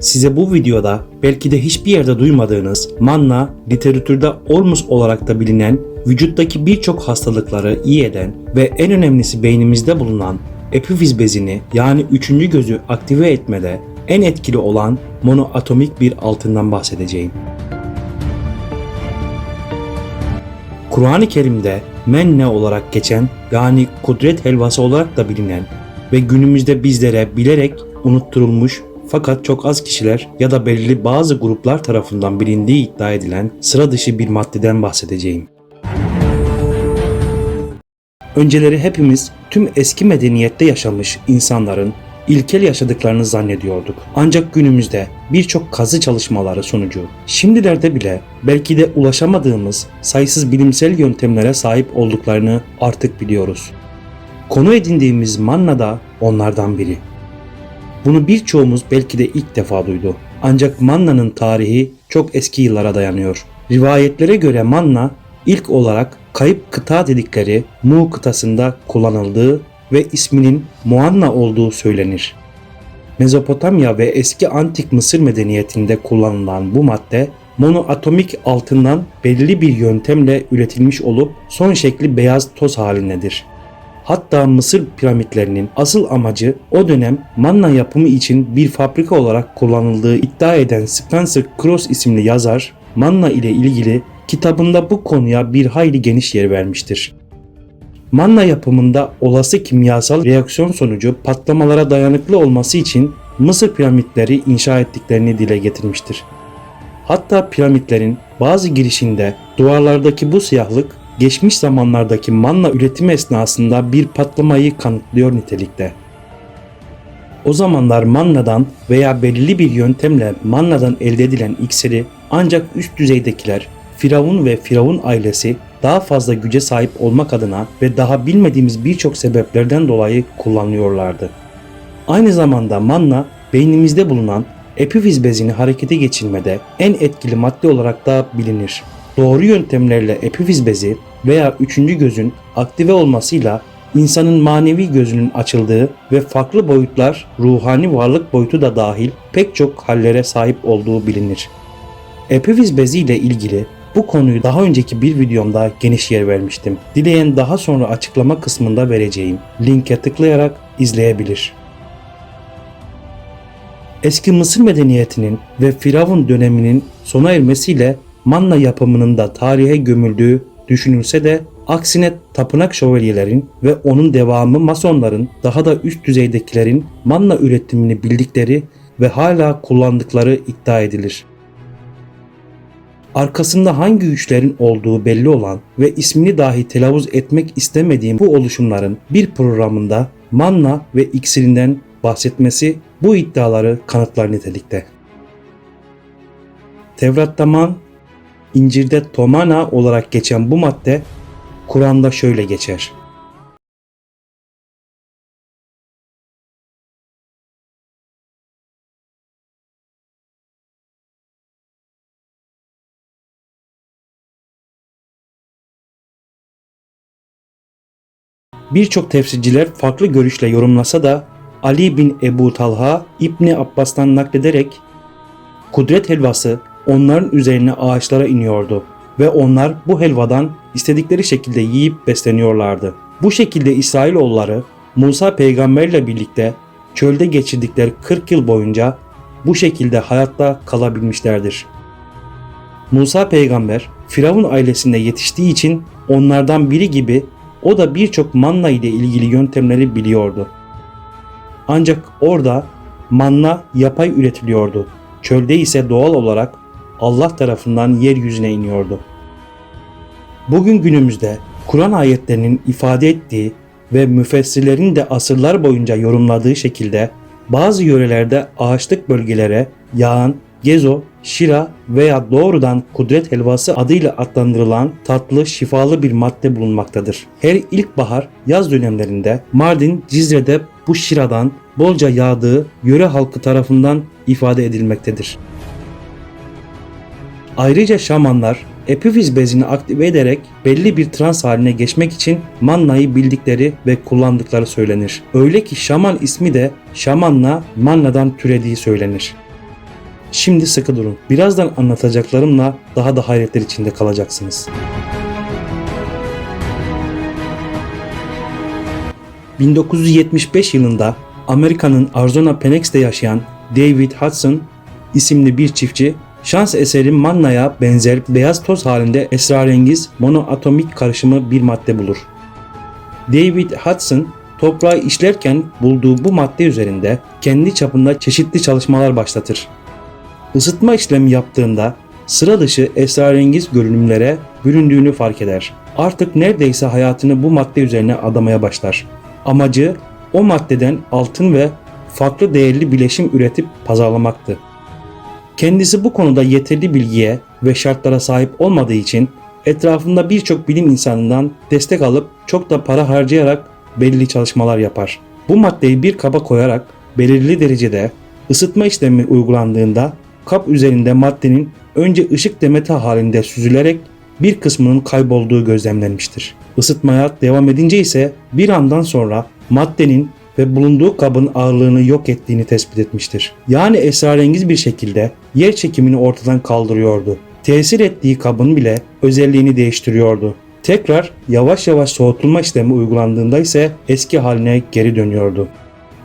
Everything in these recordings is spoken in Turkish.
Size bu videoda belki de hiçbir yerde duymadığınız manna, literatürde olmus olarak da bilinen, vücuttaki birçok hastalıkları iyi eden ve en önemlisi beynimizde bulunan epifiz bezini yani üçüncü gözü aktive etmede en etkili olan monoatomik bir altından bahsedeceğim. Kur'an-ı Kerim'de menne olarak geçen yani kudret helvası olarak da bilinen ve günümüzde bizlere bilerek unutturulmuş fakat çok az kişiler ya da belirli bazı gruplar tarafından bilindiği iddia edilen sıra dışı bir maddeden bahsedeceğim. Önceleri hepimiz tüm eski medeniyette yaşamış insanların ilkel yaşadıklarını zannediyorduk. Ancak günümüzde birçok kazı çalışmaları sonucu şimdilerde bile belki de ulaşamadığımız sayısız bilimsel yöntemlere sahip olduklarını artık biliyoruz. Konu edindiğimiz manna da onlardan biri. Bunu birçoğumuz belki de ilk defa duydu. Ancak mannanın tarihi çok eski yıllara dayanıyor. Rivayetlere göre manna ilk olarak kayıp kıta dedikleri Mu kıtasında kullanıldığı ve isminin Muanna olduğu söylenir. Mezopotamya ve eski antik Mısır medeniyetinde kullanılan bu madde monoatomik altından belirli bir yöntemle üretilmiş olup son şekli beyaz toz halindedir. Hatta Mısır piramitlerinin asıl amacı o dönem manna yapımı için bir fabrika olarak kullanıldığı iddia eden Spencer Cross isimli yazar, manna ile ilgili kitabında bu konuya bir hayli geniş yer vermiştir. Manna yapımında olası kimyasal reaksiyon sonucu patlamalara dayanıklı olması için Mısır piramitleri inşa ettiklerini dile getirmiştir. Hatta piramitlerin bazı girişinde duvarlardaki bu siyahlık geçmiş zamanlardaki manna üretimi esnasında bir patlamayı kanıtlıyor nitelikte. O zamanlar mannadan veya belirli bir yöntemle mannadan elde edilen iksiri ancak üst düzeydekiler Firavun ve Firavun ailesi daha fazla güce sahip olmak adına ve daha bilmediğimiz birçok sebeplerden dolayı kullanıyorlardı. Aynı zamanda manna beynimizde bulunan epifiz bezini harekete geçirmede en etkili madde olarak da bilinir. Doğru yöntemlerle epifiz bezi veya üçüncü gözün aktive olmasıyla insanın manevi gözünün açıldığı ve farklı boyutlar ruhani varlık boyutu da dahil pek çok hallere sahip olduğu bilinir. Epifiz bezi ile ilgili bu konuyu daha önceki bir videomda geniş yer vermiştim. Dileyen daha sonra açıklama kısmında vereceğim linke tıklayarak izleyebilir. Eski Mısır medeniyetinin ve Firavun döneminin sona ermesiyle manna yapımının da tarihe gömüldüğü düşünülse de aksine tapınak şövalyelerin ve onun devamı masonların daha da üst düzeydekilerin manna üretimini bildikleri ve hala kullandıkları iddia edilir. Arkasında hangi güçlerin olduğu belli olan ve ismini dahi telaffuz etmek istemediğim bu oluşumların bir programında manna ve iksirinden bahsetmesi bu iddiaları kanıtlar nitelikte. Tevrat'ta man, İncil'de tomana olarak geçen bu madde Kur'an'da şöyle geçer. Birçok tefsirciler farklı görüşle yorumlasa da Ali bin Ebu Talha İbni Abbas'tan naklederek kudret helvası onların üzerine ağaçlara iniyordu ve onlar bu helvadan istedikleri şekilde yiyip besleniyorlardı. Bu şekilde İsrailoğulları Musa peygamberle birlikte çölde geçirdikleri 40 yıl boyunca bu şekilde hayatta kalabilmişlerdir. Musa peygamber Firavun ailesinde yetiştiği için onlardan biri gibi o da birçok manna ile ilgili yöntemleri biliyordu. Ancak orada manna yapay üretiliyordu. Çölde ise doğal olarak Allah tarafından yeryüzüne iniyordu. Bugün günümüzde Kur'an ayetlerinin ifade ettiği ve müfessirlerin de asırlar boyunca yorumladığı şekilde bazı yörelerde ağaçlık bölgelere yağan gezo, şira veya doğrudan kudret helvası adıyla adlandırılan tatlı, şifalı bir madde bulunmaktadır. Her ilkbahar, yaz dönemlerinde Mardin, Cizre'de bu şiradan bolca yağdığı yöre halkı tarafından ifade edilmektedir. Ayrıca şamanlar epifiz bezini aktive ederek belli bir trans haline geçmek için mannayı bildikleri ve kullandıkları söylenir. Öyle ki şaman ismi de şamanla mannadan türediği söylenir. Şimdi sıkı durun. Birazdan anlatacaklarımla daha da hayretler içinde kalacaksınız. 1975 yılında Amerika'nın Arizona Phoenix'te yaşayan David Hudson isimli bir çiftçi şans eseri mannaya benzer beyaz toz halinde esrarengiz monoatomik karışımı bir madde bulur. David Hudson toprağı işlerken bulduğu bu madde üzerinde kendi çapında çeşitli çalışmalar başlatır. Isıtma işlemi yaptığında sıra dışı esrarengiz görünümlere büründüğünü fark eder. Artık neredeyse hayatını bu madde üzerine adamaya başlar. Amacı o maddeden altın ve farklı değerli bileşim üretip pazarlamaktı. Kendisi bu konuda yeterli bilgiye ve şartlara sahip olmadığı için etrafında birçok bilim insanından destek alıp çok da para harcayarak belirli çalışmalar yapar. Bu maddeyi bir kaba koyarak belirli derecede ısıtma işlemi uygulandığında kap üzerinde maddenin önce ışık demeti halinde süzülerek bir kısmının kaybolduğu gözlemlenmiştir. Isıtmaya devam edince ise bir andan sonra maddenin ve bulunduğu kabın ağırlığını yok ettiğini tespit etmiştir. Yani esrarengiz bir şekilde yer çekimini ortadan kaldırıyordu. Tesir ettiği kabın bile özelliğini değiştiriyordu. Tekrar yavaş yavaş soğutulma işlemi uygulandığında ise eski haline geri dönüyordu.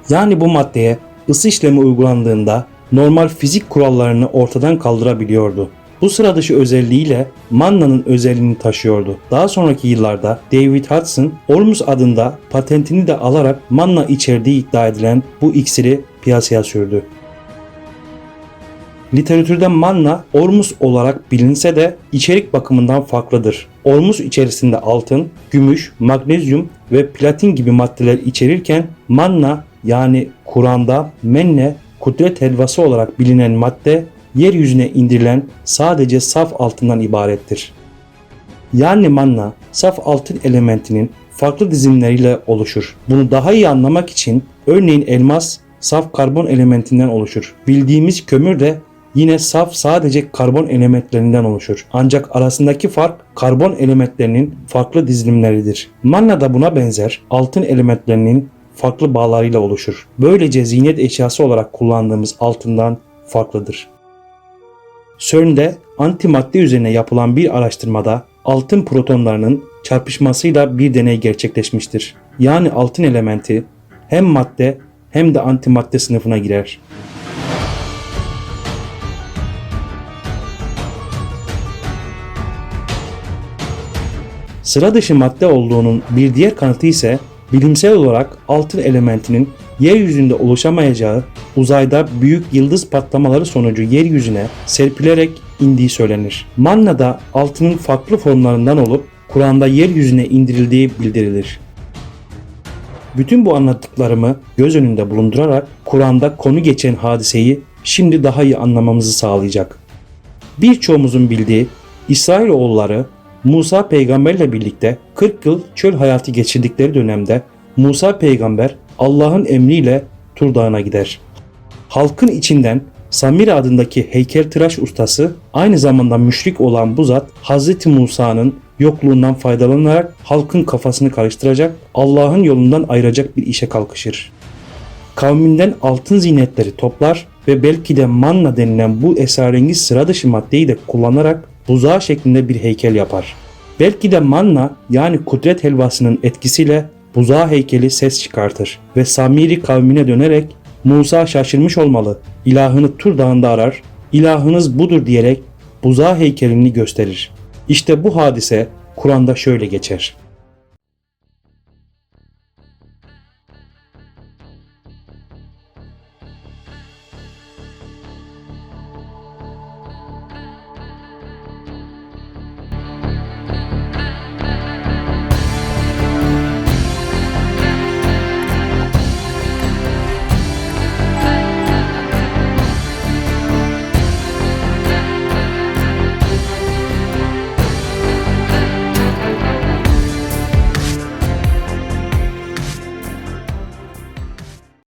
Yani bu maddeye ısı işlemi uygulandığında normal fizik kurallarını ortadan kaldırabiliyordu. Bu sıra dışı özelliğiyle Manna'nın özelliğini taşıyordu. Daha sonraki yıllarda David Hudson, Ormus adında patentini de alarak Manna içerdiği iddia edilen bu iksiri piyasaya sürdü. Literatürde manna ormus olarak bilinse de içerik bakımından farklıdır. Ormus içerisinde altın, gümüş, magnezyum ve platin gibi maddeler içerirken manna yani Kur'an'da menne kudret helvası olarak bilinen madde yeryüzüne indirilen sadece saf altından ibarettir. Yani manna saf altın elementinin farklı dizimleriyle oluşur. Bunu daha iyi anlamak için örneğin elmas saf karbon elementinden oluşur. Bildiğimiz kömür de yine saf sadece karbon elementlerinden oluşur. Ancak arasındaki fark karbon elementlerinin farklı dizilimleridir. Manna da buna benzer altın elementlerinin farklı bağlarıyla oluşur. Böylece ziynet eşyası olarak kullandığımız altından farklıdır. CERN'de antimadde üzerine yapılan bir araştırmada altın protonlarının çarpışmasıyla bir deney gerçekleşmiştir. Yani altın elementi hem madde hem de antimadde sınıfına girer. Sıra dışı madde olduğunun bir diğer kanıtı ise bilimsel olarak altın elementinin yeryüzünde oluşamayacağı uzayda büyük yıldız patlamaları sonucu yeryüzüne serpilerek indiği söylenir. Manna da altının farklı formlarından olup Kur'an'da yeryüzüne indirildiği bildirilir. Bütün bu anlattıklarımı göz önünde bulundurarak Kur'an'da konu geçen hadiseyi şimdi daha iyi anlamamızı sağlayacak. Birçoğumuzun bildiği İsrailoğulları Musa peygamberle birlikte 40 yıl çöl hayatı geçirdikleri dönemde Musa peygamber Allah'ın emriyle Tur Dağı'na gider. Halkın içinden Samir adındaki heykeltıraş ustası aynı zamanda müşrik olan bu zat Hz. Musa'nın yokluğundan faydalanarak halkın kafasını karıştıracak, Allah'ın yolundan ayıracak bir işe kalkışır. Kavminden altın zinetleri toplar ve belki de manna denilen bu esrarengiz sıra dışı maddeyi de kullanarak buzağı şeklinde bir heykel yapar. Belki de manna yani kudret helvasının etkisiyle buzağı heykeli ses çıkartır ve Samiri kavmine dönerek Musa şaşırmış olmalı. İlahını Tur Dağı'nda arar. İlahınız budur diyerek buzağı heykelini gösterir. İşte bu hadise Kur'an'da şöyle geçer.